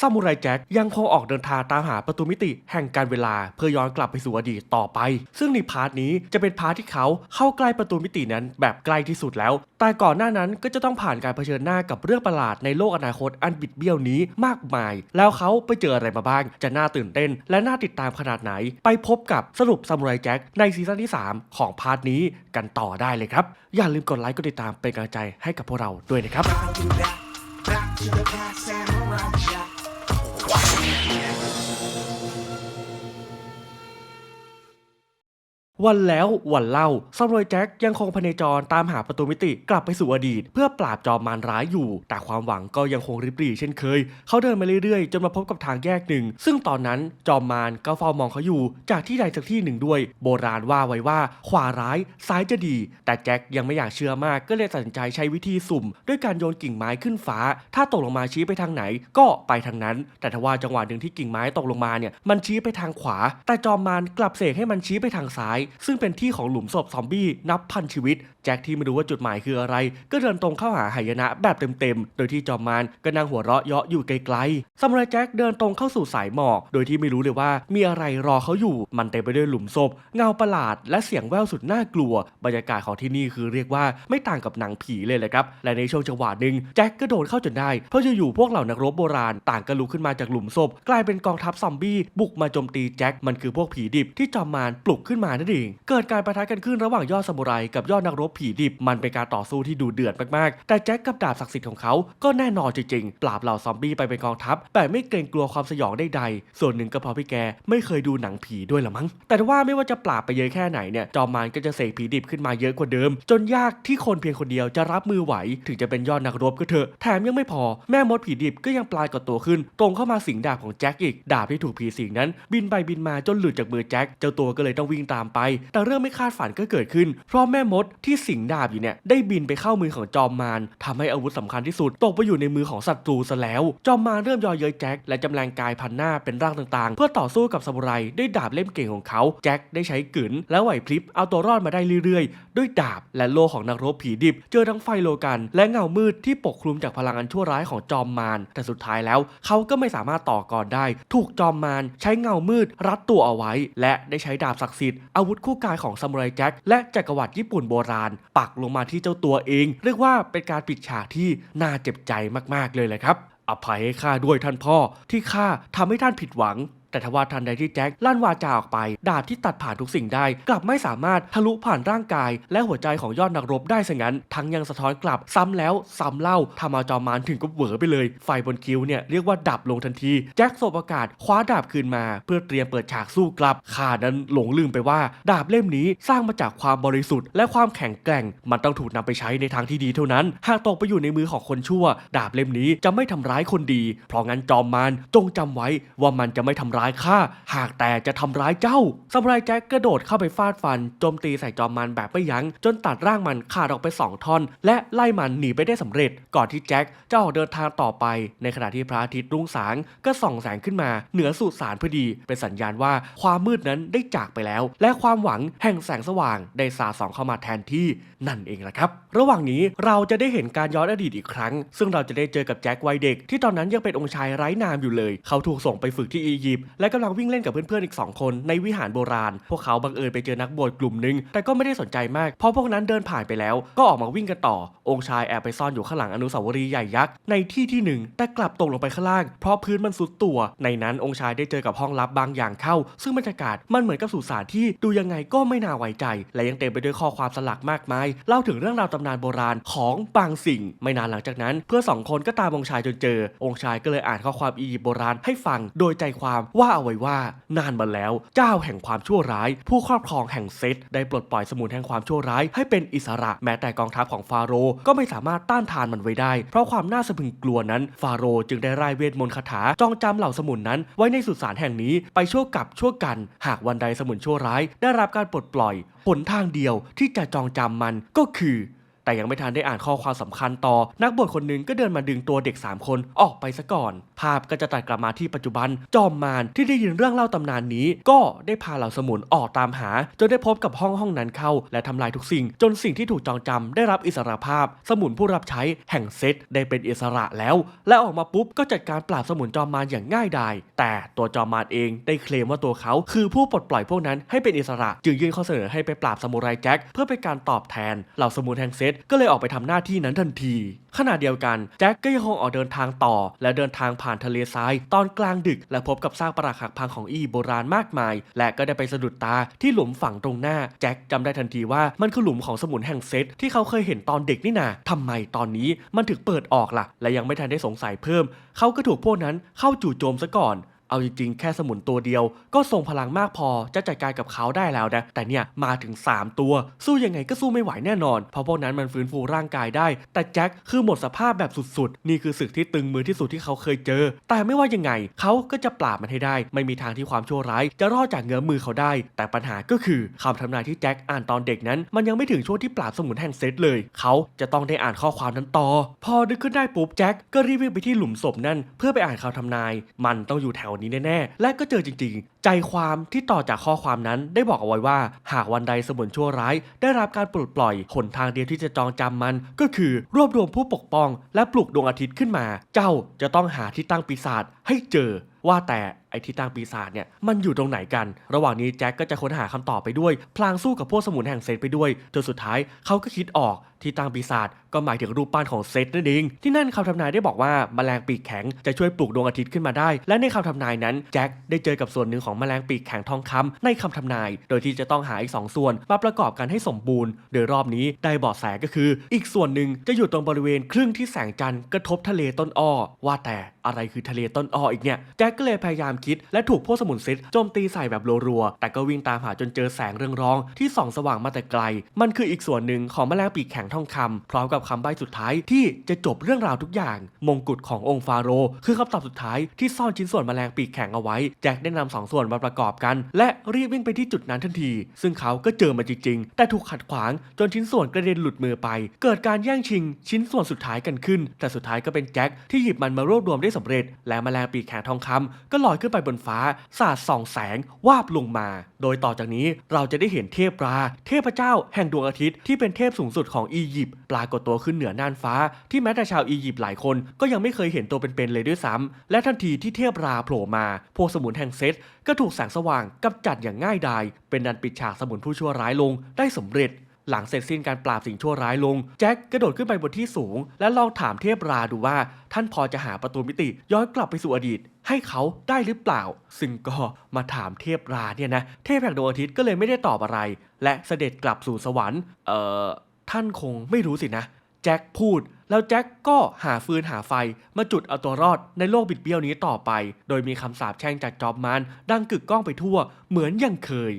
ซามูไรแจ็คยังคงออกเดินทางตามหาประตูมิติแห่งการเวลาเพื่อย้อนกลับไปสู่อดีตต่อไป ซึ่งในพาร์ทนี้จะเป็นพาร์ทที่เขาเข้าใกล้ประตูมิตินั้นแบบใกล้ที่สุดแล้ว แต่ก่อนหน้านั้นก็จะต้องผ่านการเผชิญหน้ากับเรื่องประหลาดในโลกอนาคตอันบิดเบี้ยวนี้มากมาย แล้วเขาไปเจออะไรมาบ้าง จะน่าตื่นเต้น และน่าติดตามขนาดไหน ไปพบกับสรุปซามูไรแจ็คในซีซั่นที่ 3 ของพาร์ทนี้กันต่อได้เลยครับ อย่าลืมกดไลค์กดติดตามเป็นกำลังใจให้กับพวกเราด้วยนะครับ Back to the past, and rock วันแล้ววันเล่าซามูไรแจ็คยังคงพเนจรตามหาประตูมิติกลับไปสู่อดีต เพื่อปราบจอมมารร้ายอยู่ แต่ความหวังก็ยังคงริบหรี่เช่นเคย เขาเดินมาเรื่อยๆ จนมาพบกับทางแยกหนึ่ง ซึ่งตอนนั้นจอมมารก็เฝ้ามองเขาอยู่ จากที่ใดสักที่หนึ่งด้วย โบราณว่าไว้ว่าขวาร้ายซ้ายจะดี แต่แจ็คยังไม่อยากเชื่อมากก็เลยตัดสินใจใช้วิธีสุ่ม ด้วยการโยนกิ่งไม้ขึ้นฟ้า ถ้าตกลงมาชี้ไปทางไหนก็ไปทางนั้น แต่ทว่าจังหวะหนึ่งที่กิ่งไม้ตกลงมาเนี่ยมันชี้ไปทางขวา แต่จอมมารกลับเสกให้มันชี้ไปทางซ้ายซึ่งเป็นที่ของหลุมศพซอมบี้นับพันชีวิต แจ็คที่ไม่รู้ว่าจุดหมายคืออะไร ก็เดินตรงเข้าหาหายนะแบบเต็มๆ โดยที่จอมมารก็นั่งหัวเราะเยาะอยู่ไกลๆซามูไรแจ็คเดินตรงเข้าสู่สายหมอกโดยที่ไม่รู้เลยว่ามีอะไรรอเขาอยู่ มันเต็มไปด้วยหลุมศพเงาประหลาด และเสียงแว่วสุดน่ากลัว บรรยากาศของที่นี่คือเรียกว่าไม่ต่างกับหนังผีเลยแหละครับ และในช่วงจังหวะหนึ่งแจ็คก็โดนเข้าจนได้ เพราะอยู่ๆพวกเหล่านักรบโบราณต่างก็ลุกขึ้นมาจากหลุมศพ กลายเป็นกองทัพซอมบี้บุกมาโจมตีแจ็ค มันคือพวกผีดิบที่จอมมารปลุกขึ้นมานั่นเองเกิดการประทะกันขึ้นระหว่างยอดซามูไรกับยอดนักรบผีดิบ มันเป็นการต่อสู้ที่ดูเดือดมากๆ แต่แจ็คกับดาบศักดิ์สิทธิ์ของเขาก็แน่นอนจริงๆ ปราบเหล่าซอมบี้ไปเป็นกองทัพแบบไม่เกรงกลัวความสยองใดๆส่วนหนึ่งก็เพราะพี่แกไม่เคยดูหนังผีด้วยละมั้ง แต่ว่าไม่ว่าจะปราบไปเยอะแค่ไหนเนี่ยจอมมารก็จะเสกผีดิบขึ้นมาเยอะกว่าเดิม จนยากที่คนเพียงคนเดียวจะรับมือไหว ถึงจะเป็นยอดนักรบก็เถอะแถมยังไม่พอแม่มดผีดิบก็ยังปลายกับตัวขึ้น ตรงเข้ามาสิงดาบของแจ็คอีกดาบที่ถูกผีสิงนั้น บินไปบินมาจนหลุดจากมือแจ็คเจ้าตัวก็เลยต้องวิ่งตามไปแต่เรื่องไม่คาดฝันก็เกิดขึ้น เพราะแม่มดที่สิงดาบอยู่เนี่ยได้บินไปเข้ามือของจอมมารทำให้อาวุธสำคัญที่สุด ตกไปอยู่ในมือของศัตรูซะแล้ว จอมมารเริ่มยอเย้ยแจ็คและจำแรงกายพันหน้าเป็นร่างต่างๆ เพื่อต่อสู้กับซามูไรด้วยดาบเล่มเก่งของเขา แจ็คได้ใช้กึ๋นและไหวพริบเอาตัวรอดมาได้เรื่อยๆ ด้วยดาบและโลของนักรบผีดิบ เจอทั้งไฟโลกัน และเงามืดที่ปกคลุมจากพลังอันชั่วร้ายของจอมมารแต่สุดท้ายแล้ว เขาก็ไม่สามารถต่อกรได้ ถูกจอมมารใช้เงามืดรัดตัวเอาไว้ และได้ใช้ดาบศักดิ์สิทธิ์อาวุธคู่กายของซามูไรแจ็คและจักรวรรดิญี่ปุ่นโบราณ ปักลงมาที่เจ้าตัวเอง เรียกว่าเป็นการปิดฉากที่น่าเจ็บใจมากๆเลยแหละครับอภัยให้ข้าด้วยท่านพ่อที่ข้าทำให้ท่านผิดหวัง แต่ทว่าทันใดที่แจ็คลั่นวาจาออกไป ดาบที่ตัดผ่านทุกสิ่งได้ กลับไม่สามารถทะลุผ่านร่างกาย และหัวใจของยอดนักรบได้ซะงั้น ทั้งยังสะท้อนกลับซ้ำแล้วซ้ำเล่าทำเอาจอมมารถึงกับเหวอไปเลย ไฟบนคิ้วเนี่ยเรียกว่าดับลงทันที แจ็คสบโอกาสคว้าดาบคืนมา เพื่อเตรียมเปิดฉากสู้กลับข้านั้นหลงลืมไปว่า ดาบเล่มนี้สร้างมาจากความบริสุทธิ์และความแข็งแกร่ง มันต้องถูกนำไปใช้ในทางที่ดีเท่านั้น หากตกไปอยู่ในมือของคนชั่ว ดาบเล่มนี้จะไม่ทำร้ายคนดี เพราะงั้นจอมมารจงจำไว้ว่ามันจะไม่ทำร้ายข้าหากแต่จะทำร้ายเจ้าซามูไรแจ็คกระโดดเข้าไปฟาดฟันโจมตีใส่จอมมันแบบไม่ยัง้งจนตัดร่างมันขาดออกไป 2 ท่อน และไล่มันหนีไปได้สำเร็จ ก่อนที่แจ็คจะออกเดินทางต่อไป ในขณะที่พระอาทิตย์รุ่งสางก็ส่องแสงขึ้นมาเหนือสุสานพอดี เป็นสัญญาณว่าความมืดนั้นได้จากไปแล้ว และความหวังแห่งแสงสว่างได้สาส่องเข้ามาแทนที่นั่นเองละครับ ระหว่างนี้เราจะได้เห็นการย้อนอดีตอีกครั้ง ซึ่งเราจะได้เจอกับแจ็ควัยเด็ก ที่ตอนนั้นยังเป็นองค์ชายไร้นามอยู่เลย เขาถูกส่งไปฝึกที่อียิปต์และกำลังวิ่งเล่นกับเพื่อนๆอีก 2 คน ในวิหารโบราณ พวกเขาบังเอิญไปเจอนักบวชกลุ่มหนึ่งแต่ก็ไม่ได้สนใจมากเพราะพวกนั้นเดินผ่านไปแล้ว ก็ออกมาวิ่งกันต่อ องค์ชายแอบไปซ่อนอยู่ข้างหลังอนุสาวรีย์ใหญ่ยักษ์ในที่ที่หนึ่งแต่กลับตกลงไปข้างล่าง เพราะพื้นมันสุดตัว ในนั้นองค์ชายได้เจอกับห้องลับบางอย่างเข้า ซึ่งบรรยากาศมันเหมือนกับสุสานที่ดูยังไงก็ไม่น่าไว้ใจ และยังเต็มไปด้วยข้อความสลักมากมายเล่าถึงเรื่องราวตำนานโบราณของบางสิ่ง ไม่นานหลังจากนั้น เพื่อนสองคนก็ตามองค์ชายจนเจอ องค์ชายก็เลยอ่านข้อความอียิปต์โบราณให้ฟัง โดยใจความว่าเอาไว้ว่านานมาแล้วเจ้าแห่งความชั่วร้าย ผู้ครอบครองแห่งเซตได้ปลดปล่อยสมุนแห่งความชั่วร้ายให้เป็นอิสระแม้แต่กองทัพของฟาโรห์ก็ไม่สามารถต้านทานมันไว้ได้ เพราะความน่าสะพรึงกลัวนั้น ฟาโรห์จึงได้ร่ายเวทมนต์คาถาจองจำเหล่าสมุนนั้น ไว้ในสุสานแห่งนี้ไปชั่วกับชั่วกัน หากวันใดสมุนชั่วร้าย ได้รับการปลดปล่อยหนทางเดียวที่จะจองจำมันก็คือ แต่ยังไม่ทันได้อ่านข้อความสำคัญต่อ นักบวชคนหนึ่งก็เดินมาดึงตัวเด็ก 3 คนออกไปซะก่อน ภาพก็จะตัดกลับมาที่ปัจจุบัน จอมมารที่ได้ยินเรื่องเล่าตำนานนี้ ก็ได้พาเหล่าสมุนออกตามหา จนได้พบกับห้องห้องนั้นเข้า และทำลายทุกสิ่ง จนสิ่งที่ถูกจองจำได้รับอิสรภาพ สมุนผู้รับใช้แห่งเซตได้เป็นอิสระแล้ว และออกมาปุ๊บก็จัดการปราบสมุนจอมมารอย่างง่ายดายแต่ตัวจอมมารเองได้เคลมว่าตัวเขา คือผู้ปลดปล่อยพวกนั้นให้เป็นอิสระ จึงยื่นข้อเสนอให้ไปปราบสมุไรแจ็คเพื่อเป็นการตอบแทนเหล่าสมุนแห่งเซตก็เลยออกไปทำหน้าที่นั้นทันที ขณะเดียวกันแจ็คก็ยังคงออกเดินทางต่อ และเดินทางผ่านทะเลทราย ตอนกลางดึก และพบกับซากปรักหักพังของอีโบราณมากมาย และก็ได้ไปสะดุดตาที่หลุมฝังตรงหน้า แจ็คจำได้ทันทีว่ามันคือหลุมของสมุนแห่งเซตที่เขาเคยเห็นตอนเด็กนี่นาทำไมตอนนี้มันถึงเปิดออกล่ะ และยังไม่ทันได้สงสัยเพิ่ม เขาก็ถูกพวกนั้นเข้าจู่โจมซะก่อน เอาจริงๆ แค่สมุนตัวเดียว ก็ทรงพลังมากพอจะจัดการกับเขาได้แล้วนะ แต่เนี่ยมาถึง 3 ตัว สู้ยังไงก็สู้ไม่ไหวแน่นอน เพราะพวกนั้นมันฟื้นฟูร่างกายได้ แต่แจ็คคือหมดสภาพแบบสุดๆ นี่คือศึกที่ตึงมือที่สุดที่เขาเคยเจอ แต่ไม่ว่ายังไงเขาก็จะปราบมันให้ได้ ไม่มีทางที่ความชั่วร้าย จะรอดจากเงื้อมือเขาได้ แต่ปัญหาก็คือคำทำนายที่แจ็คอ่านตอนเด็กนั้น มันยังไม่ถึงช่วงที่ปราบสมุนแห่งเซตเลย เขาจะต้องได้อ่านข้อความนั้นต่อ พอนึกขึ้นได้ปุ๊บแจ็คก็รีบวิ่งไปที่หลุมศพนั่นเพื่อไปอ่านคำทำนาย มันต้องอยู่แถวนี้แน่ๆ และก็เจอจริงๆ ใจความที่ต่อจากข้อความนั้นได้บอกเอาไว้ว่า หากวันใดสมุนชั่วร้าย ได้รับการปลดปล่อยหนทางเดียวที่จะจองจำมัน ก็คือรวบรวมผู้ปกป้อง และปลุกดวงอาทิตย์ขึ้นมา เจ้าจะต้องหาที่ตั้งปีศาจให้เจอว่าแต่ ไอ้ที่ตั้งปีศาจเนี่ยมันอยู่ตรงไหนกัน ระหว่างนี้แจ็คก็จะค้นหาคำตอบไปด้วย พลางสู้กับพวกสมุนแห่งเซตไปด้วย จนสุดท้ายเขาก็คิดออกที่ตั้งปีศาจก็หมายถึงรูปปั้นของเซตนั่นเอง ที่นั่นคำทำนายได้บอกว่าแมลงปีกแข็งจะช่วยปลุกดวงอาทิตย์ขึ้นมาได้ และในคำทำนายนั้นแจ็คได้เจอกับส่วนหนึ่งของแมลงปีกแข็งทองคำในคำทำนาย โดยที่จะต้องหาอีกสองส่วนมาประกอบกันให้สมบูรณ์ โดยรอบนี้ได้เบาะแสก็คือ อีกส่วนหนึ่งจะอยู่ตรงบริเวณครึ่งที่แสงจันทร์กระทบทะเลต้นอ้อว่าแต่อะไรคือทะเลต้นอ้ออีกเนี่ยแจ็คก็เลยพยายามคิดและถูกพวกสมุนเซตโจมตีใส่แบบรัวๆแต่ก็วิ่งตามหาจนเจอแสงเรืองรอง ที่ส่องสว่างมาแต่ไกล มันคืออีกส่วนหนึ่งของแมลงปีกแข็งทองคำพร้อมกับคำใบ้สุดท้ายที่จะจบเรื่องราวทุกอย่าง มงกุฎขององค์ฟาโรห์คือคำตอบสุดท้ายที่ซ่อนชิ้นส่วนแมลงปีกแข็งเอาไว้ แจ็คได้นำสองส่วนมาประกอบกัน และรีบวิ่งไปที่จุดนั้นทันที ซึ่งเขาก็เจอมันจริงๆ แต่ถูกขัดขวางจนชิ้นส่วนกระเด็นหลุดมือไป เกิดการแย่งชิง ชิ้นส่วนสุดท้ายกันขึ้น แต่สุดท้ายก็เป็นแจ็คที่หยิบมันมารวบรวมได้สำเร็จ และแมลงปีกแข็งทองคำก็ลอยขึ้นไปบนฟ้า สาดส่องแสงวาบลงมา โดยต่อจากนี้เราจะได้เห็นเทพรา เทพเจ้าแห่งดวงอาทิตย์ที่เป็นเทพสูงสุดของอียิปต์ปรากฏตัวขึ้นเหนือน่านฟ้า ที่แม้แต่ชาวอียิปต์หลายคนก็ยังไม่เคยเห็นตัวเป็นๆเลยด้วยซ้ำและทันทีที่เทพราโผล่มาพวกสมุนแห่งเซตก็ถูกแสงสว่างกำจัดอย่างง่ายดายเป็นดันปิดฉากสมุนผู้ชั่วร้ายลงได้สำเร็จ หลังเสร็จสิ้นการปราบสิ่งชั่วร้ายลง แจ็คกระโดดขึ้นไปบนที่สูง และลองถามเทพราดูว่า ท่านพอจะหาประตูมิติย้อนกลับไปสู่อดีต ให้เขาได้หรือเปล่า ซึ่งก็มาถามเทพราเนี่ยนะเทพแห่งดวงอาทิตย์ก็เลยไม่ได้ตอบอะไร และเสด็จกลับสู่สวรรค์เอ่อท่านคงไม่รู้สินะแจ็คพูดแล้วแจ็คก็หาฟืนหาไฟ มาจุดเอาตัวรอดในโลกบิดเบี้ยวนี้ต่อไป โดยมีคำสาปแช่งจากจอบมานดังกึกก้องไปทั่วเหมือนยังเคย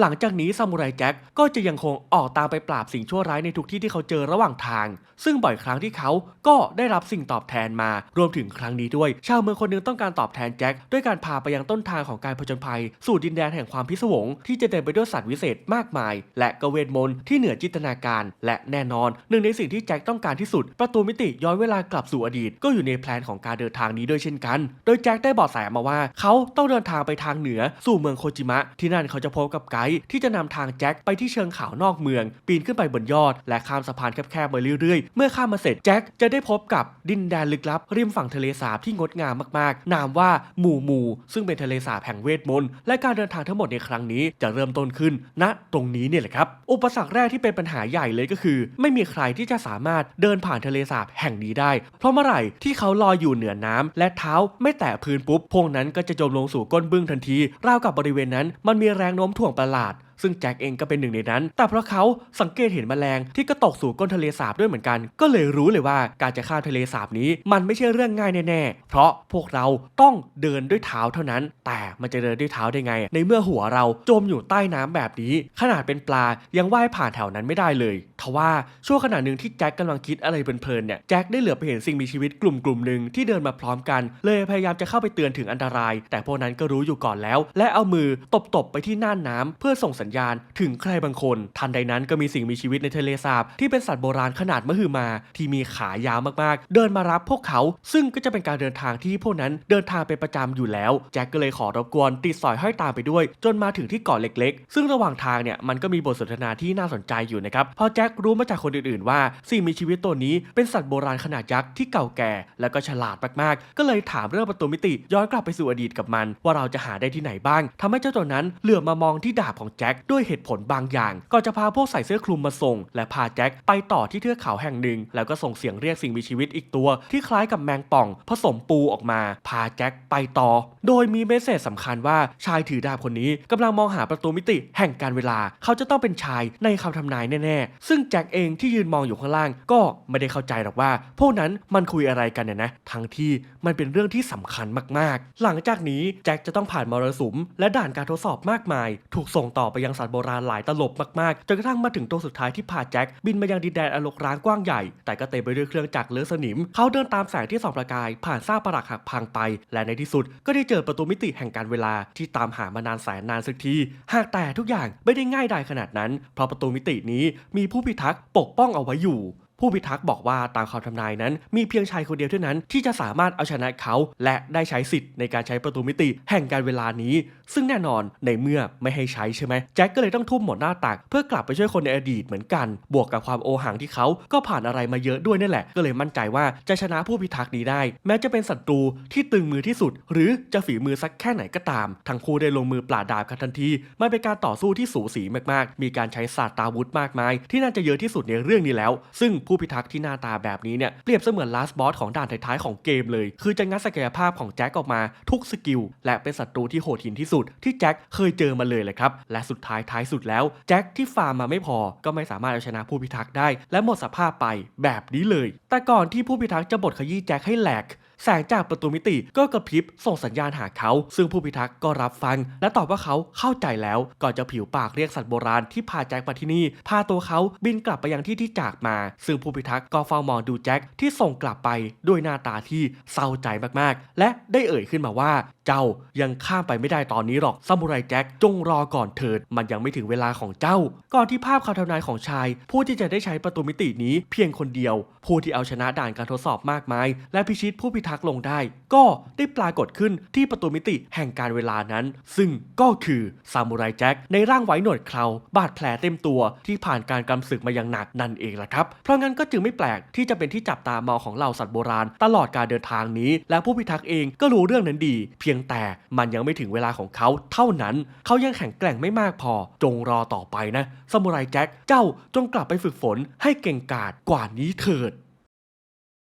หลังจากนี้ซามูไรแจ็คก็จะยังคงออกตามไปปราบสิ่งชั่วร้ายในทุกที่ที่เขาเจอระหว่างทาง ซึ่งบ่อยครั้งที่เขาก็ได้รับสิ่งตอบแทนมารวมถึงครั้งนี้ด้วย ชาวเมืองคนหนึงต้องการตอบแทนแจ็คด้วยการพาไปยังต้นทางของการผจญภัย สู่ดินแดนแห่งความพิศวงที่จะเต็มไปด้วยสัตว์วิเศษมากมาย และกเวทมนต์ที่เหนือจินตนาการ และแน่นอนหนึ่งในสิ่งที่แจ็คต้องการที่สุด ประตูมิติย้อนเวลากลับสู่อดีต ก็อยู่ในแพลนของการเดินทางนี้ด้วยเช่นกัน โดยแจ็คได้เบาะแสมาว่า เขาต้องเดินทางไปทางเหนือสู่เมืองโคจิมะที่นั่นเขาจะพบกับไกดที่จะนำทางแจ็คไปที่เชิงเขานอกเมือง ปีนขึ้นไปบนยอด และข้ามสะพานแคบๆไปเรื่อยๆ เมื่อข้ามมาเสร็จแจ็คจะได้พบกับดินแดนลึกลับ ริมฝั่งทะเลสาบที่งดงามมากๆ นามว่าหมู่หมู่ซึ่งเป็นทะเลสาบแห่งเวทมนต์และการเดินทางทั้งหมดในครั้งนี้จะเริ่มต้นขึ้นณตรงนี้เนี่ยแหละครับอุปสรรคแรกที่เป็นปัญหาใหญ่เลยก็คือ ไม่มีใครที่จะสามารถเดินผ่านทะเลสาบแห่งนี้ได้ เพราะเมื่อไหร่ที่เขาลอยอยู่เหนือน้ำและเท้าไม่แตะพื้นปุ๊บพวกนั้นก็จะจมลงสู่ก้นบึ้งทันทีราวกับบริเวณนั้นมันมีแรงโน้มถ่วงประหลาด ซึ่งแจ็คเองก็เป็นหนึ่งในนั้น แต่เพราะเขาสังเกตเห็นแมลงที่ก็ตกสู่ก้นทะเลสาบด้วยเหมือนกัน ก็เลยรู้เลยว่าการจะข้ามทะเลสาบนี้ มันไม่ใช่เรื่องง่ายแน่ๆ เพราะพวกเราต้องเดินด้วยเท้าเท่านั้น แต่มันจะเดินด้วยเท้าได้ไง ในเมื่อหัวเราจมอยู่ใต้น้ำแบบนี้ ขนาดเป็นปลายังว่ายผ่านแถวนั้นไม่ได้เลยทว่าช่วงขณะหนึ่งที่แจ็คกำลังคิดอะไรเพลินๆเนี่ยแจ็คได้เหลือไปเห็นสิ่งมีชีวิตกลุ่มกลุ่มหนึ่งที่เดินมาพร้อมกัน เลยพยายามจะเข้าไปเตือนถึงอันตราย แต่พวกนั้นก็รู้อยู่ก่อนแล้ว และเอามือตบๆไปที่น่านน้ำเพื่อส่งสัญสัญญาณ ถึงใครบางคน ทันใดนั้นก็มีสิ่งมีชีวิตในทะเลสาบที่เป็นสัตว์โบราณขนาดมหึมา ที่มีขายาวมากๆ เดินมารับพวกเขา ซึ่งก็จะเป็นการเดินทางที่พวกนั้นเดินทางเป็นประจำอยู่แล้ว แจ็คก็เลยขอรบกวนติดสอยห้อยตามไปด้วย จนมาถึงที่เกาะเล็กๆ ซึ่งระหว่างทางเนี่ยมันก็มีบทสนทนาที่น่าสนใจอยู่นะครับพอแจ็ครู้มาจากคนอื่นๆว่า สิ่งมีชีวิตตัวนี้เป็นสัตว์โบราณขนาดยักษ์ที่เก่าแก่ แล้วก็ฉลาดมากๆ ก็เลยถามเรื่องประตูมิติย้อนกลับไปสู่อดีตกับมัน ว่าเราจะหาได้ที่ไหนบ้างทำให้เจ้าตัวนั้นเหลือบมามองที่ดาบของแจ็คด้วยเหตุผลบางอย่าง ก่อนจะพาพวกใส่เสื้อคลุมมาส่ง และพาแจ็คไปต่อที่เทือกเขาแห่งหนึ่ง แล้วก็ส่งเสียงเรียกสิ่งมีชีวิตอีกตัว ที่คล้ายกับแมงป่อง ผสมปูออกมา พาแจ็คไปต่อ โดยมีเมสเซจสำคัญว่าชายถือดาบคนนี้กำลังมองหาประตูมิติแห่งการเวลา เขาจะต้องเป็นชายในคำทำนายแน่ๆ ซึ่งแจ็คเองที่ยืนมองอยู่ข้างล่าง ก็ไม่ได้เข้าใจหรอกว่า พวกนั้นมันคุยอะไรกันเนี่ยนะ ทั้งที่มันเป็นเรื่องที่สำคัญมากๆ หลังจากนี้แจ็คจะต้องผ่านมรสุมและด่านการทดสอบมากมาย ถูกส่งต่อไปยังสัตว์โบราณหลายตลบมากๆ จนกระทั่งมาถึงตัวสุดท้ายที่พาแจ็คบินมายังดินแดนอโลกร้างกว้างใหญ่ แต่ก็เต็มไปด้วยเครื่องจักรเลือสนิม เขาเดินตามแสงที่ส่องประกาย ผ่านซากปรักหักพังไป และในที่สุดก็ได้เจอประตูมิติแห่งการเวลาที่ตามหามานานแสนนานสักที หากแต่ทุกอย่างไม่ได้ง่ายดายขนาดนั้น เพราะประตูมิตินี้มีผู้พิทักษ์ปกป้องเอาไว้อยู่ ผู้พิทักษ์บอกว่าตามคำทำนายนั้น มีเพียงชายคนเดียวเท่านั้นที่จะสามารถเอาชนะเขา และได้ใช้สิทธิ์ในการใช้ประตูมิติแห่งการเวลานี้ ซึ่งแน่นอนในเมื่อไม่ให้ใช้ใช่ไหมแจ็คก็เลยต้องทุ่มหมดหน้าตักเพื่อกลับไปช่วยคนในอดีตเหมือนกัน บวกกับความโอหังที่เขาก็ผ่านอะไรมาเยอะด้วยนั่นแหละ ก็เลยมั่นใจว่าจะชนะผู้พิทักษ์นี้ได้ แม้จะเป็นศัตรูที่ตึงมือที่สุด หรือจะฝีมือสักแค่ไหนก็ตาม ทั้งคู่ได้ลงมือปราดดาบกันทันทีมันเป็นการต่อสู้ที่สูสีมากๆ มีการใช้ศาสตร์ตาวุธมากมาย ที่น่าจะเยอะที่สุดในเรื่องนี้แล้ว ซึ่งผู้พิทักษ์ที่หน้าตาแบบนี้เนี่ยเปรียบเสมือนลาสบอสของด่านท้ายๆของเกมเลย คือจะงัดศักยภาพของแจ็คออกมาทุกสกิล และเป็นศัตรูที่โหดหินที่สุด ที่แจ็คเคยเจอมาเลยเลยครับ และสุดท้ายท้ายสุดแล้ว แจ็คที่ฟาร์มมาไม่พอ ก็ไม่สามารถเอาชนะผู้พิทักษ์ได้ และหมดสภาพไปแบบนี้เลย แต่ก่อนที่ผู้พิทักษ์จะบดขยี้แจ็คให้แหลก แสงจากประตูมิติก็กระพริบส่งสัญญาณหาเขา ซึ่งผู้พิทักษ์ก็รับฟัง และตอบว่าเขาเข้าใจแล้ว ก่อนจะผิวปากเรียกสัตว์โบราณที่พาแจ็คมาที่นี่ พาตัวเขาบินกลับไปยังที่ที่จากมา ซึ่งผู้พิทักษ์ก็เฝ้ามองดูแจ็คที่ส่งกลับไปด้วยหน้าตาที่เศร้าใจมากๆ และได้เอ่ยขึ้นมาว่า เจ้ายังข้ามไปไม่ได้ตอนนี้หรอกซามูไรแจ็คจงรอก่อนเถิด มันยังไม่ถึงเวลาของเจ้า ก่อนที่ภาพคำทำนายของชาย ผู้ที่จะได้ใช้ประตูมิตินี้เพียงคนเดียว ผู้ที่เอาชนะด่านการทดสอบมากมาย และพิชิตผู้พิทักษ์ลงได้ ก็ได้ปรากฏขึ้นที่ประตูมิติแห่งการเวลานั้น ซึ่งก็คือซามูไรแจ็คในร่างไว้หนวดเคราบาดแผลเต็มตัวที่ผ่านการกำศึกมาอย่างหนักนั่นเองล่ะครับ เพราะงั้นก็จึงไม่แปลกที่จะเป็นที่จับตามองของเหล่าสัตว์โบราณ ตลอดการเดินทางนี้ และผู้พิทักษ์เองก็รู้เรื่องนั้นดี เพียงแต่มันยังไม่ถึงเวลาของเขาเท่านั้น เขายังแข็งแกร่งไม่มากพอ จงรอต่อไปนะซามูไรแจ็ค เจ้าจงกลับไปฝึกฝนให้เก่งกาจกว่านี้เถิด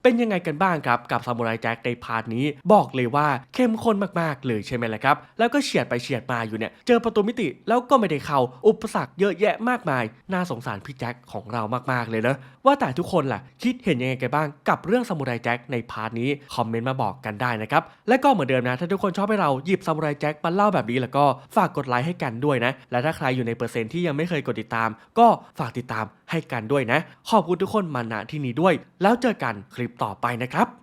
เป็นยังไงกันบ้างครับกับซามูไรแจ็คในพาร์ทนี้บอกเลยว่าเข้มข้นมากๆเลยใช่ไหมล่ะครับ แล้วก็เฉียดไปเฉียดมาอยู่เนี่ยเจอประตูมิติแล้วก็ไม่ได้เข้าอุปสรรคเยอะแยะมากมาย น่าสงสารพี่แจ็คของเรามากๆเลยนะว่าแต่ทุกคนล่ะ คิดเห็นยังไงกันบ้างกับเรื่องซามูไรแจ็คในพาร์ทนี้คอมเมนต์มาบอกกันได้นะครับและก็เหมือนเดิมนะถ้าทุกคนชอบให้เราหยิบซามูไรแจ็คมาเล่าแบบนี้แล้วก็ฝากกดไลค์ให้กันด้วยนะและถ้าใครอยู่ในเปอร์เซ็นต์ที่ยังไม่เคยกดติดตาม ก็ฝากติดตาม ให้กันด้วยนะ ขอบคุณทุกคนมาณที่นี้ด้วย แล้วเจอกันคลิปต่อไปนะครับ